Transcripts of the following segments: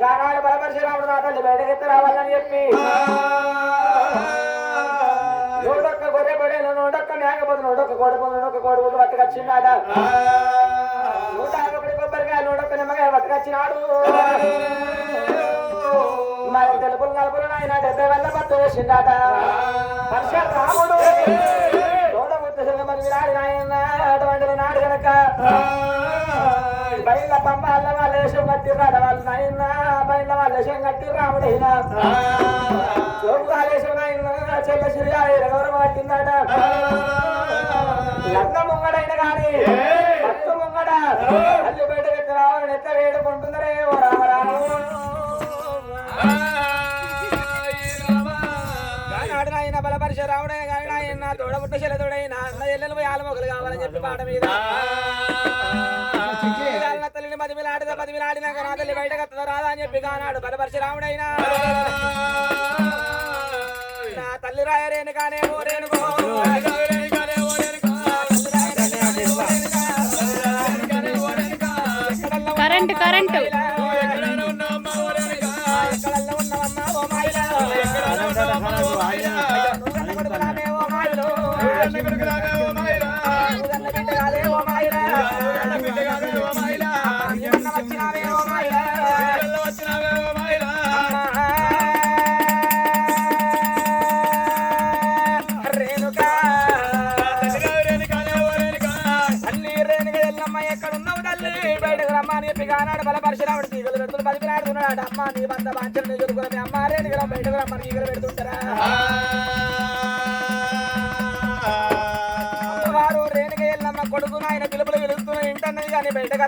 గానాలు బలపరిశురాముడు నా తల్లి బయటకెత్తి రావాలని చెప్పి. నూడొక్క గొర్రె పడేలు నూడొక్క మేకపోతు నూడొక్క కోడిపోతు నూడొక్క కోడిపోతు పట్టుకొచ్చిందాట. నూట ఒకటి కొబ్బరికాయ నూడొక్క నిమ్మకాయ పట్టుకొచ్చినాడు. మరి తెలుపులు నలుపులు నాయన డెబ్బై వల్ల పట్టు వేసిందాట. పరశురాముడు గుర్తు మరి విరాడి నాయన అటువంటి నాడు కనుక బయట పంప అల్ల వాళ్ళ వేషం కట్టిర్రాడ వాళ్ళు నాయన బయట వాళ్ళ వేషం కట్టి రాముడైనా లోకాలేశం నాయన చెల్ల సిరియా గౌరవం పట్టిందాట. లగ్న ముంగడైన గాని భక్తు ముంగడ అల్లి బయట ఎత్తి రావాలని ఎత్త వేడుకుంటుందరే ఓ రామ రామ గానాడు నాయన బలపరిశ రాముడే గాని నాయన తోడబుట్ట శలతుడైన అన్న ఎల్లెలు పోయి ఆలమొగలు కావాలని చెప్పి పాట మీద. పదిమిలాడితే పదిమిలాడినాక నా తల్లి బయట కత్తదా రాదా అని చెప్పి గానాడు బలపరిశ రాముడైనా నా తల్లి రాయరేను కానే ఓ రేణుకో. Current current. ఉన్నవమ్మా ఓ మాయిలా? అమ్మ నీ చెప్పి కానాడు బలపరిచినాడు తీగలు పెడుతున్న పది అమ్మ నీ బంద బాంచలు నీ దొరుకుతుంది అమ్మ రేణుగా బయటకు రమ్మని ఈగలు పెడుతుంటారా? అమ్మవారు రేణుగా ఎల్లమ్మ కొడుకు పిలుపులు పిలుస్తున్న ఇంటన్నది కానీ బయటకు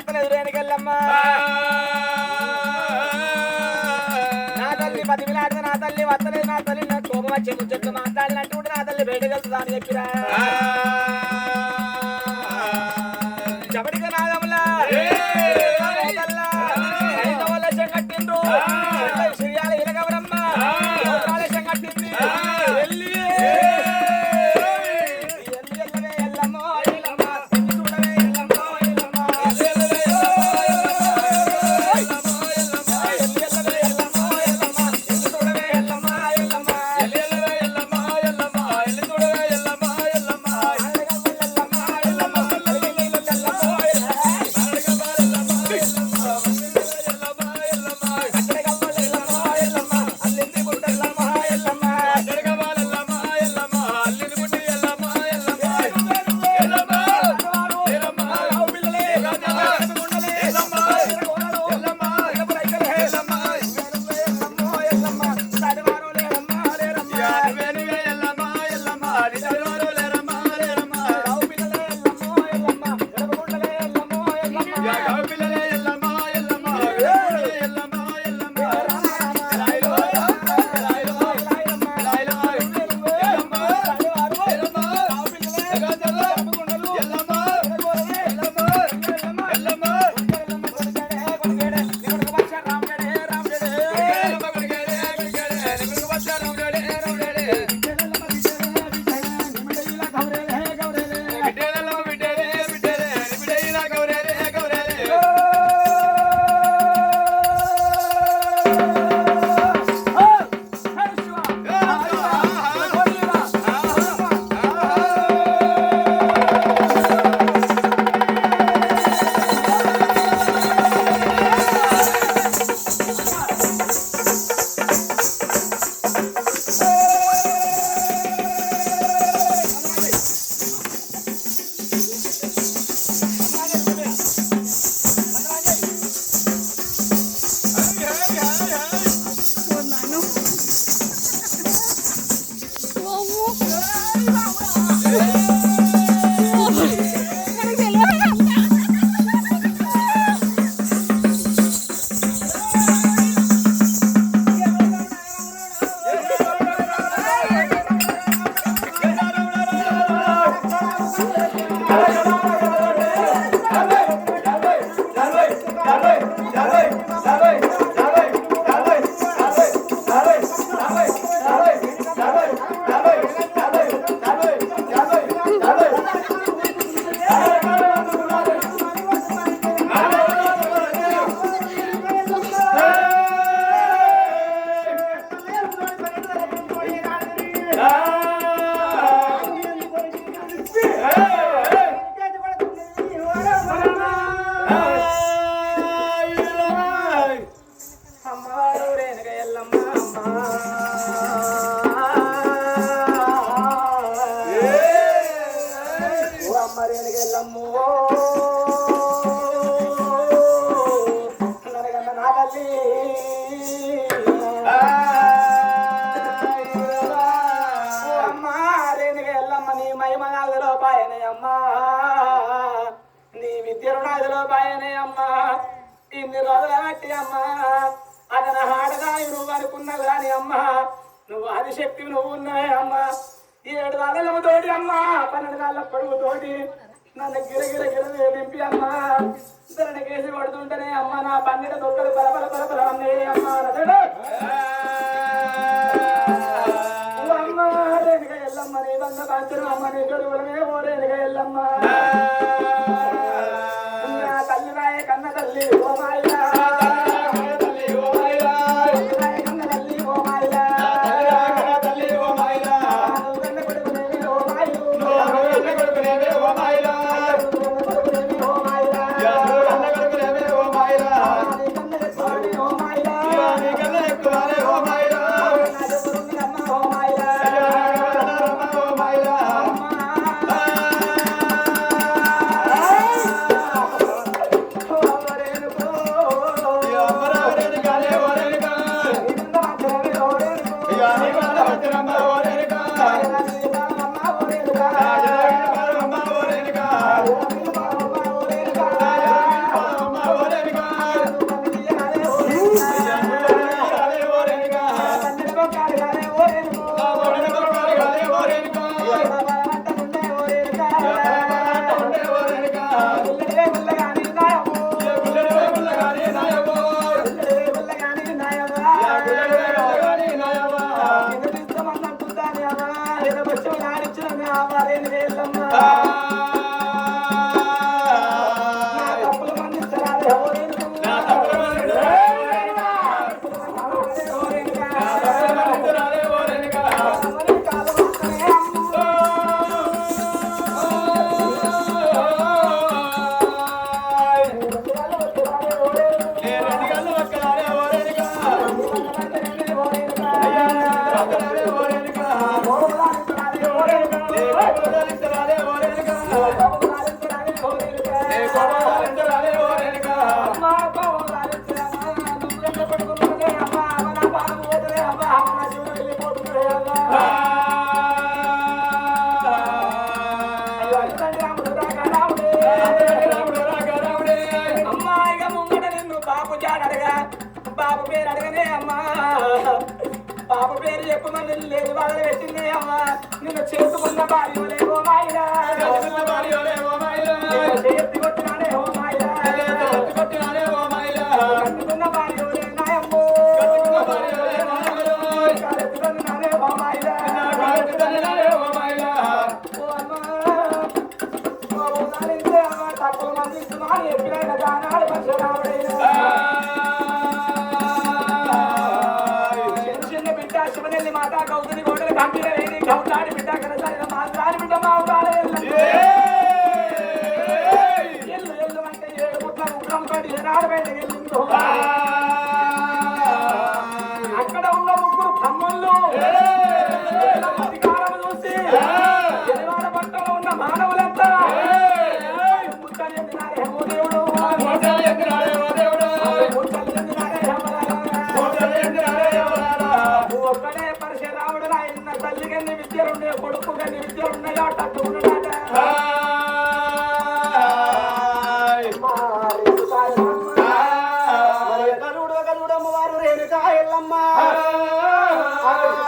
నా తల్లి పది నా తల్లి వస్తలేదు నా తల్లి నా కోపం వచ్చే ముచ్చట్లు మాట్లాడినట్టు నా తల్లి బయటకు వెళ్తుందా అని చెప్పిరా. బాయనే అమ్మా. ఇన్ని రోజుల బట్టి అమ్మా. అతను హాడగా నువ్వు అనుకున్నావు కానీ అమ్మా. నువ్వు ఆదిశక్తి నువ్వు ఉన్నావే అమ్మా. ఏడు దాళ్ళ తోటి అమ్మా. పన్నెండు రాళ్ళ పడుగు తోటి నన్ను గిరగిర గిర నింపి అమ్మా. ఇద్దరిని కేసి పడుతుంటేనే అమ్మా నా పన్నెండు దొక్కలు బలబల బలబల అమ్మే. అమ్మా అమ్మాయిగా లేదు బాధ పెట్టింది అమ్మా. నిన్ను చేసుకున్న భార్య లేవో మాయిరా చేతి కొట్టినాడే ఓ మాయిరా కట్టుకున్న నాయమ్మో ఓ మాయిరా ఓ అమ్మా. ఓ ఎప్పుడైనా పరశురాముడైనా చిన్న గంభీర వేణి గౌతాడి బిడ్డ పరశురాముడు రాయన్న తల్లి కన్ని విద్యలున్నాయి కొడుకు కన్ని విద్యలున్నాయి అట్టు ఉన్నాడట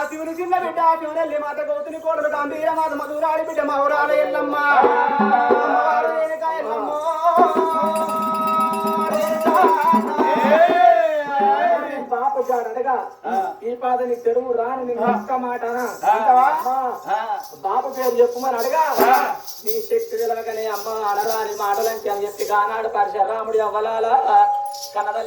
శివుని చిన్న బిడ్డ శివునెల్లి మాత గౌతుని కోడలు గంభీర మాత మధురాడి బిడ్డ మౌరాల ఈ పాదని చెరువు రాని నేను ఒక్క మాట బాప పేరు చెప్పుమని అడగా. నీ శక్తి తెలవకనే అమ్మ అనరాని మాటలంచి అని చెప్పి గానాడు పరశురాముడి అవ్వలాల? కనదల్లి